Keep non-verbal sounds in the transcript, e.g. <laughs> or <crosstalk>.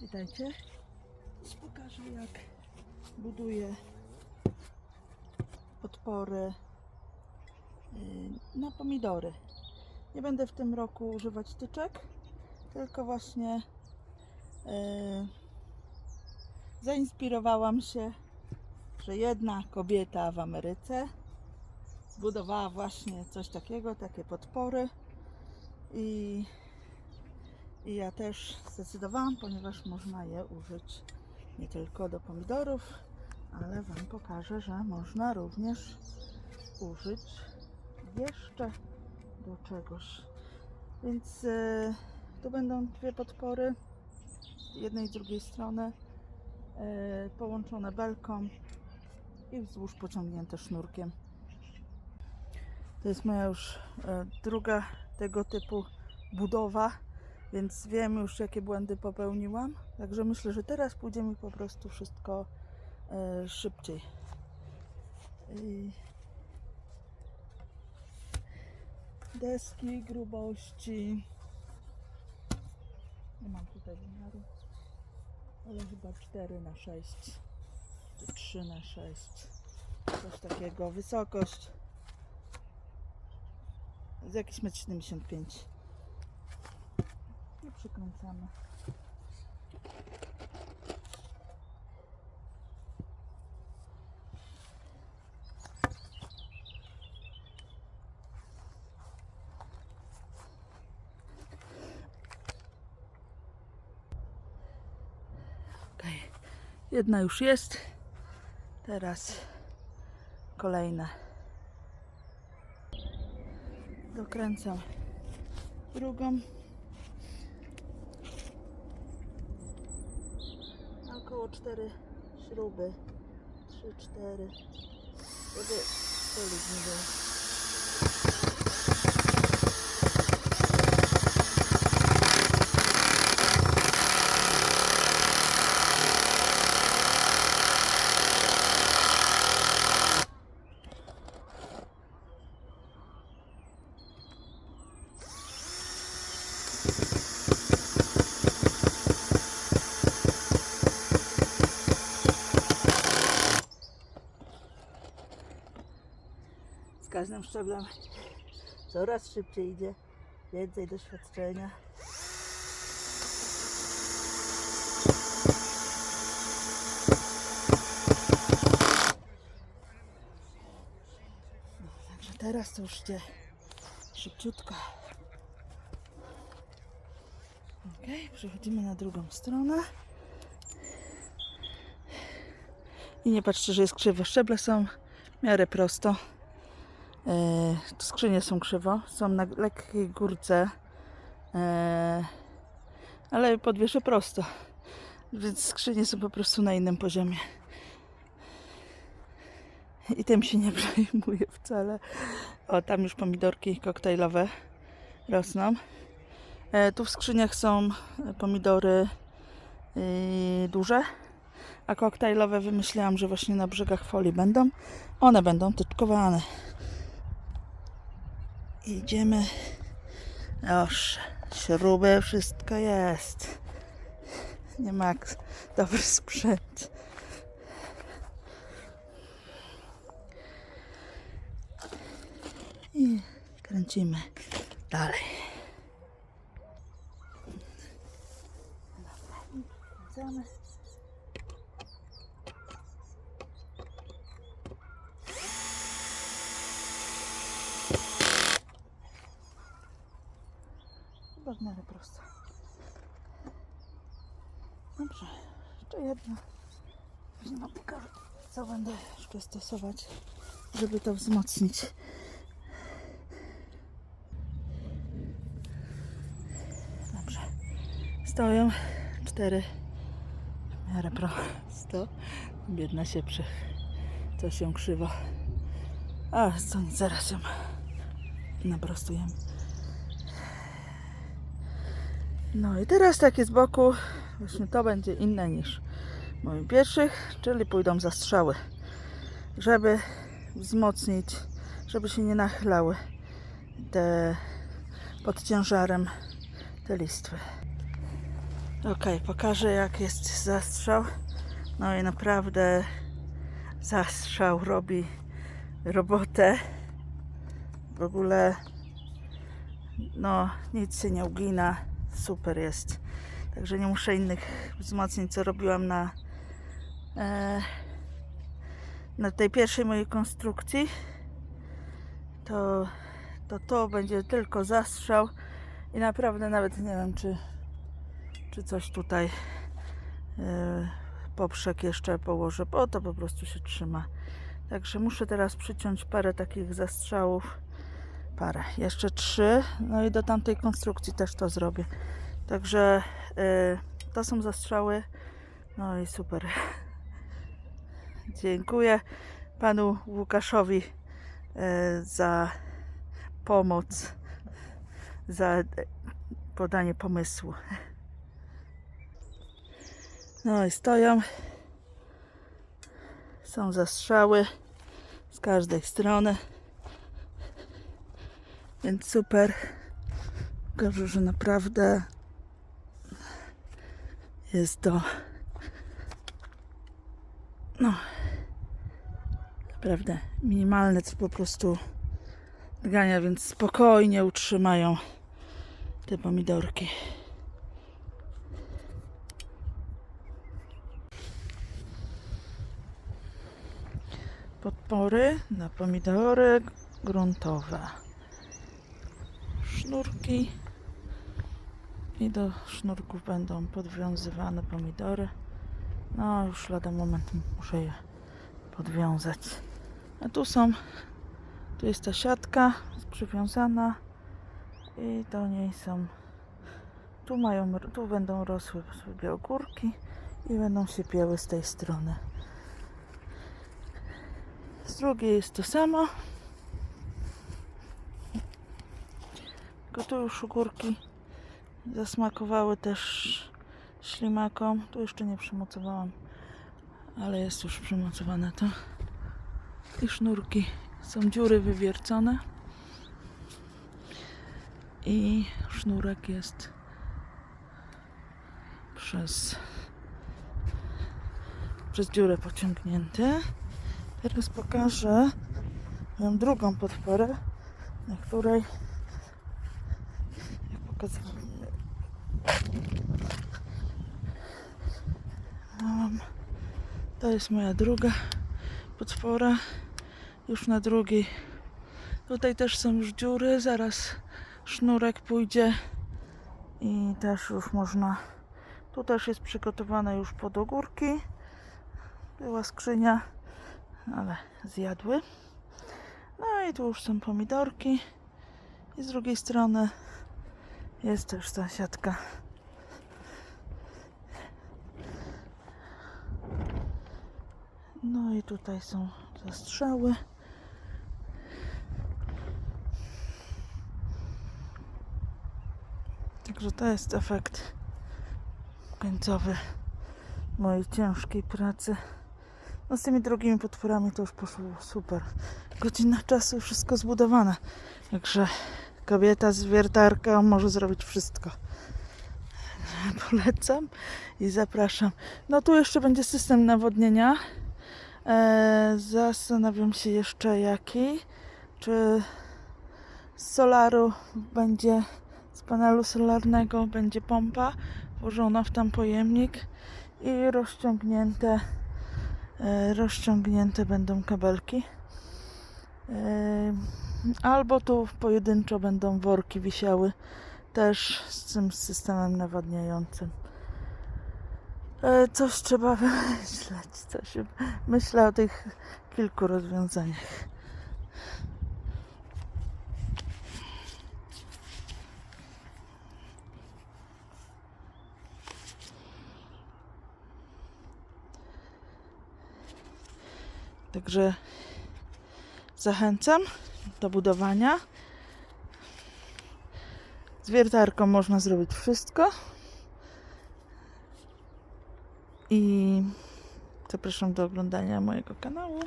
Witajcie. Pokażę jak buduję podpory y, na pomidory. Nie będę w tym roku używać tyczek, tylko właśnie y, zainspirowałam się, że jedna kobieta w Ameryce zbudowała właśnie coś takiego, takie podpory i i ja też zdecydowałam, ponieważ można je użyć nie tylko do pomidorów, ale Wam pokażę, że można również użyć jeszcze do czegoś. Więc e, tu będą dwie podpory, z jednej i drugiej strony, e, połączone belką i wzdłuż pociągnięte sznurkiem. To jest moja już e, druga tego typu budowa więc wiem już jakie błędy popełniłam. Także myślę, że teraz pójdzie mi po prostu wszystko e, szybciej. I deski grubości. Nie mam tutaj wymiaru, ale chyba 4 na 6 czy 3 na 6 coś takiego. Wysokość z jakiś 1,75 m i przykręcamy. Okej, jedna już jest. Teraz kolejne. Dokręcam drugą. Około 4 śruby. 3, 4. Żeby solidnie było. Z każdym szczeblem coraz szybciej idzie. Więcej doświadczenia. Także teraz to już idzie szybciutko. Ok, przechodzimy na drugą stronę. I nie patrzcie, że jest krzywo. Szczeble są w miarę prosto. E, skrzynie są krzywo, są na lekkiej górce, e, ale podwieszę prosto, więc skrzynie są po prostu na innym poziomie. I tym się nie <laughs> przejmuję wcale. O, tam już pomidorki koktajlowe rosną. E, tu w skrzyniach są pomidory y, duże, a koktajlowe wymyśliłam, że właśnie na brzegach folii będą. One będą tyczkowane. Idziemy. Już śruby, wszystko jest. Nie ma dobry sprzęt. I kręcimy dalej. Dobra, Chyba w miarę prosto. Dobrze, jeszcze jedno. No pokażę, co będę jeszcze stosować, żeby to wzmocnić. Dobrze. Stoją cztery w miarę prosto. Biedna się przy... To się krzywo. A, co nic, zaraz ją naprostujemy. No i teraz takie z boku, właśnie to będzie inne niż moim pierwszych, czyli pójdą zastrzały, żeby wzmocnić, żeby się nie nachylały te pod ciężarem te listwy. Ok, pokażę jak jest zastrzał. No i naprawdę zastrzał robi robotę. W ogóle no nic się nie ugina. Super jest. Także nie muszę innych wzmocnień, co robiłam na e, na tej pierwszej mojej konstrukcji. To to, to będzie tylko zastrzał i naprawdę nawet nie wiem, czy czy coś tutaj yy, poprzek jeszcze położę, bo to po prostu się trzyma. Także muszę teraz przyciąć parę takich zastrzałów. Parę, jeszcze trzy. No i do tamtej konstrukcji też to zrobię. Także yy, to są zastrzały. No i super. <laughs> Dziękuję panu Łukaszowi yy, za pomoc, za podanie pomysłu. No i stoją. Są zastrzały z każdej strony. Więc super. Pokażę, że naprawdę jest to no naprawdę minimalne, co po prostu gania, więc spokojnie utrzymają te pomidorki. podpory na pomidory gruntowe. Sznurki i do sznurków będą podwiązywane pomidory. No już lada moment muszę je podwiązać. A tu są, tu jest ta siatka przywiązana i do niej są, tu mają, tu będą rosły sobie ogórki i będą się pieły z tej strony. Z drugiej jest to samo. Tylko tu już ogórki zasmakowały też ślimakom. Tu jeszcze nie przymocowałam, ale jest już przymocowane to. I sznurki są dziury wywiercone. I sznurek jest przez przez dziurę pociągnięty. Teraz pokażę moją drugą podporę, na której pokazywałam to jest moja druga podpora już na drugiej. Tutaj też są już dziury. Zaraz sznurek pójdzie. I też już można. Tu też jest przygotowane już pod ogórki. Była skrzynia ale zjadły. No i tu już są pomidorki. I z drugiej strony jest ta siatka. No i tutaj są zastrzały. Także to jest efekt końcowy mojej ciężkiej pracy. No z tymi drugimi potworami to już poszło super. Godzina czasu, wszystko zbudowane. Także kobieta z wiertarką może zrobić wszystko. <laughs> Polecam i zapraszam. No tu jeszcze będzie system nawodnienia. Eee, zastanawiam się jeszcze jaki. Czy z solaru będzie, z panelu solarnego będzie pompa włożona w tam pojemnik i rozciągnięte E, rozciągnięte będą kabelki. E, albo tu pojedynczo będą worki wisiały też z tym systemem nawadniającym. E, coś trzeba <laughs> wymyśleć. Coś, myślę o tych kilku rozwiązaniach. Także zachęcam do budowania. Z wiertarką można zrobić wszystko. I zapraszam do oglądania mojego kanału.